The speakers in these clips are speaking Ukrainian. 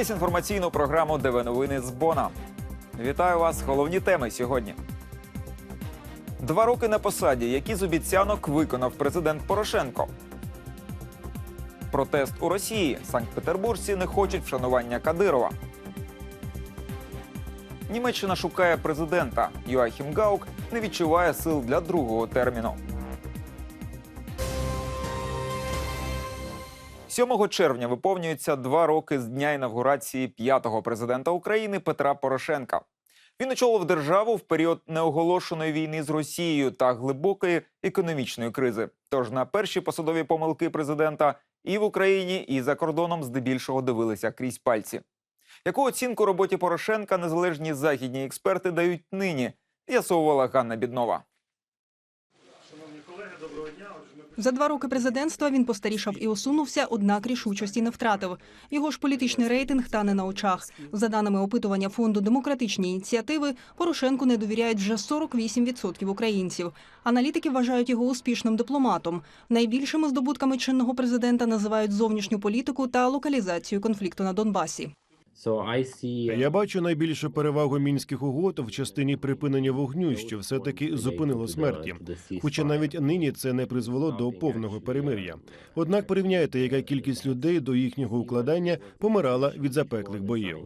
дивитесь інформаційну програму ДВ новини з Бона. Вітаю вас. Головні теми сьогодні. Два роки на посаді, які з обіцянок виконав президент Порошенко. Протест у Росії. Санкт-Петербуржці не хочуть вшанування Кадирова. Німеччина шукає президента. Юахім Гаук не відчуває сил для другого терміну. 7 червня виповнюється два роки з дня інавгурації п'ятого президента України Петра Порошенка. Він очолив державу в період неоголошеної війни з Росією та глибокої економічної кризи. Тож на перші посадові помилки президента і в Україні, і за кордоном здебільшого дивилися крізь пальці. Яку оцінку роботі Порошенка незалежні західні експерти дають нині? З'ясовувала Ганна Біднова. За два роки президентства він постарішав і осунувся, однак рішучості не втратив. Його ж політичний рейтинг тане на очах. За даними опитування фонду демократичні ініціативи, Порошенку не довіряють вже 48% українців. Аналітики вважають його успішним дипломатом. Найбільшими здобутками чинного президента називають зовнішню політику та локалізацію конфлікту на Донбасі. So Я бачу найбільшу перевагу мінських угод в частині припинення вогню, що все таки зупинило смерті. Хоча навіть нині це не призвело до повного перемир'я. Однак порівняйте, яка кількість людей до їхнього укладання помирала від запеклих боїв.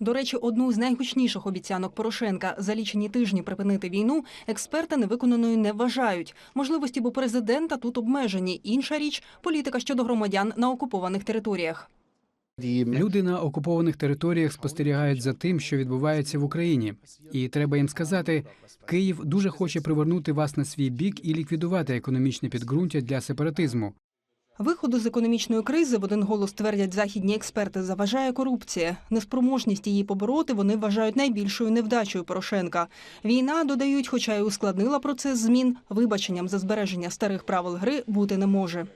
До речі, одну з найгучніших обіцянок Порошенка за лічені тижні припинити війну експерти невиконаною не вважають. Можливості бо президента тут обмежені. Інша річ політика щодо громадян на окупованих територіях. Люди на окупованих територіях спостерігають за тим, що відбувається в Україні, і треба їм сказати, Київ дуже хоче привернути вас на свій бік і ліквідувати економічне підґрунтя для сепаратизму. Виходу з економічної кризи в один голос твердять західні експерти. Заважає корупція. Неспроможність її побороти вони вважають найбільшою невдачею Порошенка. Війна додають, хоча й ускладнила процес змін, вибаченням за збереження старих правил гри бути не може.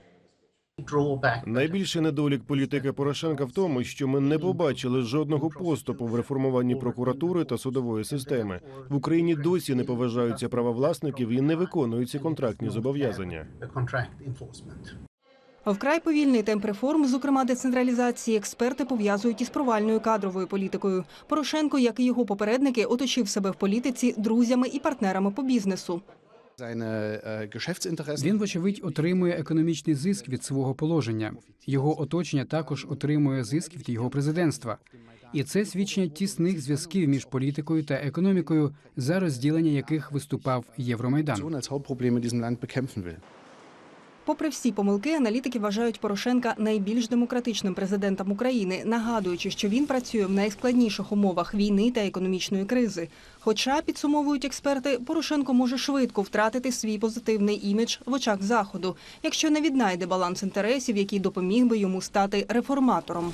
Найбільший недолік політики Порошенка в тому, що ми не побачили жодного поступу в реформуванні прокуратури та судової системи. В Україні досі не поважаються права власників і не виконуються контрактні зобов'язання. Вкрай повільний темп реформ, зокрема децентралізації, експерти пов'язують із провальною кадровою політикою. Порошенко, як і його попередники, оточив себе в політиці друзями і партнерами по бізнесу. Він, вочевидь, отримує економічний зиск від свого положення. Його оточення також отримує зиск від його президентства. І це свідчення тісних зв'язків між політикою та економікою, за розділення яких виступав Євромайдан. Попри всі помилки, аналітики вважають Порошенка найбільш демократичним президентом України, нагадуючи, що він працює в найскладніших умовах війни та економічної кризи. Хоча, підсумовують експерти, Порошенко може швидко втратити свій позитивний імідж в очах заходу, якщо не віднайде баланс інтересів, який допоміг би йому стати реформатором.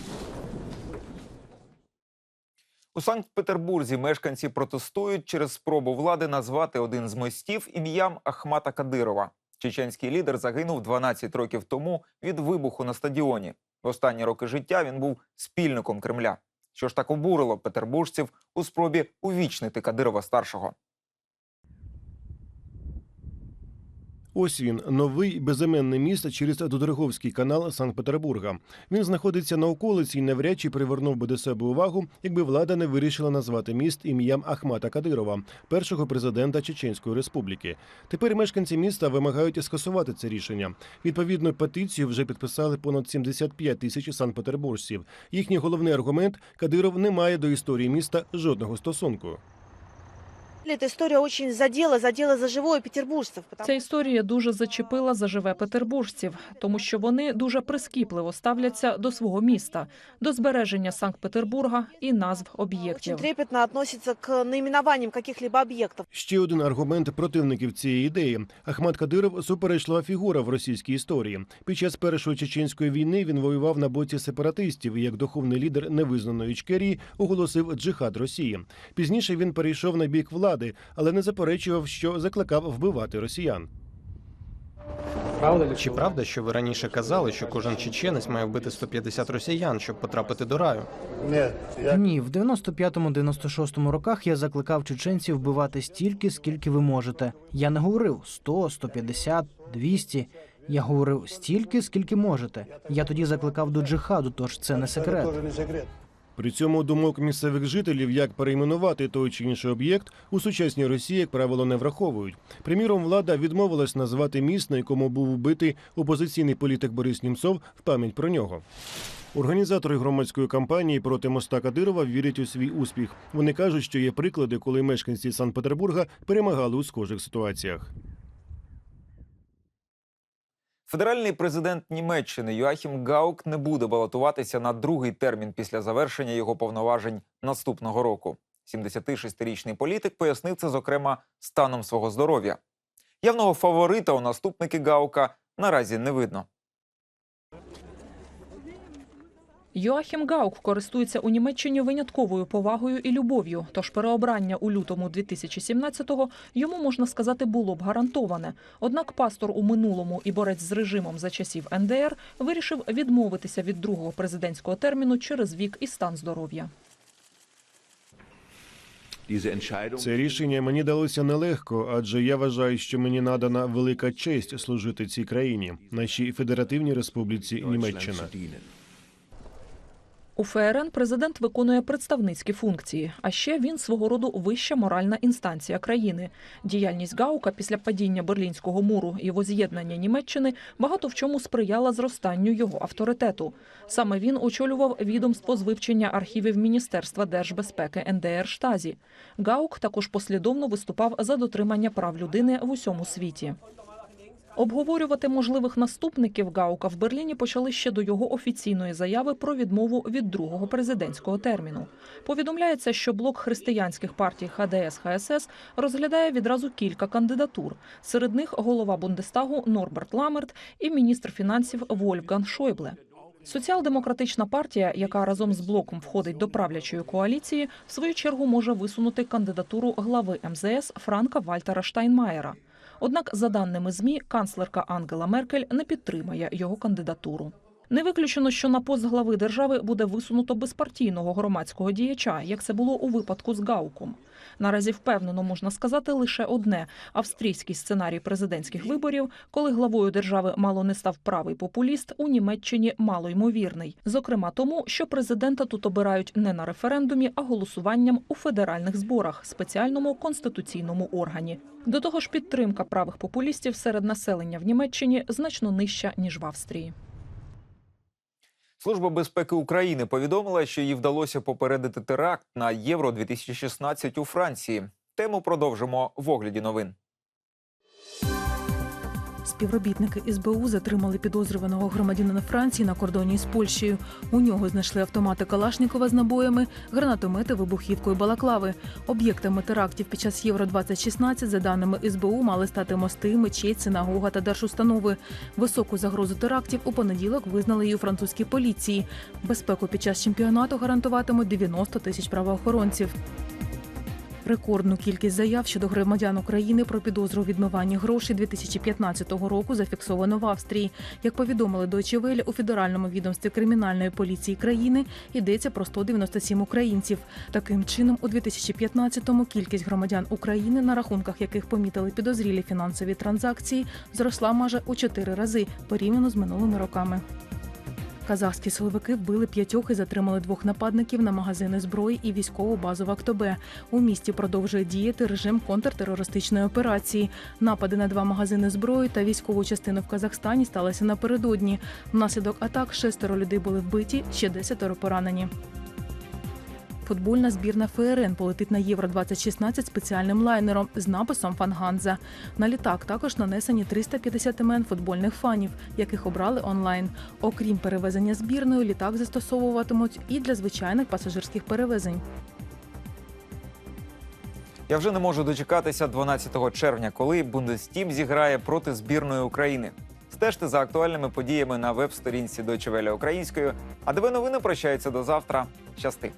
У Санкт-Петербурзі мешканці протестують через спробу влади назвати один з мостів ім'ям Ахмата Кадирова. Чеченський лідер загинув 12 років тому від вибуху на стадіоні. В останні роки життя він був спільником Кремля. Що ж так обурило петербуржців у спробі увічнити Кадирова старшого? Ось він новий безіменний міст через Додерговський канал Санкт-Петербурга. Він знаходиться на околиці і навряд чи привернув би до себе увагу, якби влада не вирішила назвати міст ім'ям Ахмата Кадирова, першого президента Чеченської республіки. Тепер мешканці міста вимагають скасувати це рішення. Відповідну петицію вже підписали понад 75 тисяч санкт-петербуржців. Їхній головний аргумент Кадиров не має до історії міста жодного стосунку. Эта история очень задела, задела за живое петербуржцев. потому Ця історія дуже зачепила заживе петербуржців, тому що вони дуже прискіпливо ставляться до свого міста, до збереження Санкт-Петербурга і назв об'єктів. трепетно относится к наименованиям каких-либо объектов. Ще один аргумент противників цієї ідеї. Ахмад Кадиров суперечлива фігура в російській історії. Під час першої чеченської війни він воював на боці сепаратистів і як духовний лідер невизнаної Ічкерії оголосив джихад Росії. Пізніше він перейшов на бік влади, але не заперечував, що закликав вбивати росіян. Чи правда, що ви раніше казали, що кожен чеченець має вбити 150 росіян, щоб потрапити до раю? Ні, в 95-96 роках я закликав чеченців вбивати стільки, скільки ви можете. Я не говорив 100, 150, 200. Я говорив стільки, скільки можете. Я тоді закликав до джихаду, тож це не секрет. При цьому думок місцевих жителів, як перейменувати той чи інший об'єкт, у сучасній Росії, як правило, не враховують. Приміром, влада відмовилась назвати міст, на якому був вбитий опозиційний політик Борис Німцов в пам'ять про нього. Організатори громадської кампанії проти моста Кадирова вірять у свій успіх. Вони кажуть, що є приклади, коли мешканці Санкт-Петербурга перемагали у схожих ситуаціях. Федеральний президент Німеччини Йоахім Гаук не буде балотуватися на другий термін після завершення його повноважень наступного року. 76-річний політик пояснив це, зокрема, станом свого здоров'я. Явного фаворита у наступники Гаука наразі не видно. Йоахім Гаук користується у Німеччині винятковою повагою і любов'ю. Тож переобрання у лютому 2017-го йому можна сказати було б гарантоване. Однак пастор у минулому і борець з режимом за часів НДР вирішив відмовитися від другого президентського терміну через вік і стан здоров'я. Це рішення мені далося нелегко, адже я вважаю, що мені надана велика честь служити цій країні, нашій федеративній республіці Німеччина. У ФРН президент виконує представницькі функції, а ще він свого роду вища моральна інстанція країни. Діяльність Гаука після падіння Берлінського муру і воз'єднання Німеччини багато в чому сприяла зростанню його авторитету. Саме він очолював відомство з вивчення архівів Міністерства держбезпеки НДР Штазі. Гаук також послідовно виступав за дотримання прав людини в усьому світі. Обговорювати можливих наступників Гаука в Берліні почали ще до його офіційної заяви про відмову від другого президентського терміну. Повідомляється, що блок християнських партій ХДС ХСС розглядає відразу кілька кандидатур. Серед них голова Бундестагу Норберт Ламерт і міністр фінансів Вольфган Шойбле. Соціал-демократична партія, яка разом з блоком входить до правлячої коаліції, в свою чергу може висунути кандидатуру глави МЗС Франка Вальтера Штайнмаєра. Однак, за даними ЗМІ, канцлерка Ангела Меркель не підтримає його кандидатуру. Не виключено, що на пост глави держави буде висунуто безпартійного громадського діяча, як це було у випадку з Гауком. Наразі впевнено можна сказати лише одне: австрійський сценарій президентських виборів, коли главою держави мало не став правий популіст, у Німеччині мало ймовірний. Зокрема, тому, що президента тут обирають не на референдумі, а голосуванням у федеральних зборах, спеціальному конституційному органі. До того ж, підтримка правих популістів серед населення в Німеччині значно нижча ніж в Австрії. Служба безпеки України повідомила, що їй вдалося попередити теракт на Євро 2016 у Франції. Тему продовжимо в огляді новин. Співробітники СБУ затримали підозрюваного громадянина Франції на кордоні з Польщею. У нього знайшли автомати Калашнікова з набоями, гранатомети, вибухівку і балаклави. Об'єктами терактів під час Євро 2016 за даними СБУ, мали стати мости, мечеть, синагога та держустанови. Високу загрозу терактів у понеділок визнали і у французькій поліції. Безпеку під час чемпіонату гарантуватимуть 90 тисяч правоохоронців. Рекордну кількість заяв щодо громадян України про підозру у відмиванні грошей 2015 року зафіксовано в Австрії. Як повідомили Deutsche Welle, у федеральному відомстві кримінальної поліції країни йдеться про 197 українців. Таким чином, у 2015-му кількість громадян України, на рахунках яких помітили підозрілі фінансові транзакції, зросла майже у чотири рази порівняно з минулими роками. Казахські силовики вбили п'ятьох і затримали двох нападників на магазини зброї і військову базу в Актобе. У місті продовжує діяти режим контртерористичної операції. Напади на два магазини зброї та військову частину в Казахстані сталися напередодні. Внаслідок атак шестеро людей були вбиті, ще десятеро поранені. Футбольна збірна ФРН полетить на Євро 2016 спеціальним лайнером з написом Фанганза. На літак також нанесені 350 імен футбольних фанів, яких обрали онлайн. Окрім перевезення збірною, літак застосовуватимуть і для звичайних пасажирських перевезень. Я вже не можу дочекатися 12 червня, коли Бундестім зіграє проти збірної України. Стежте за актуальними подіями на веб-сторінці Deutsche Welle українською. А ДВ новини прощаються до завтра. Щасти!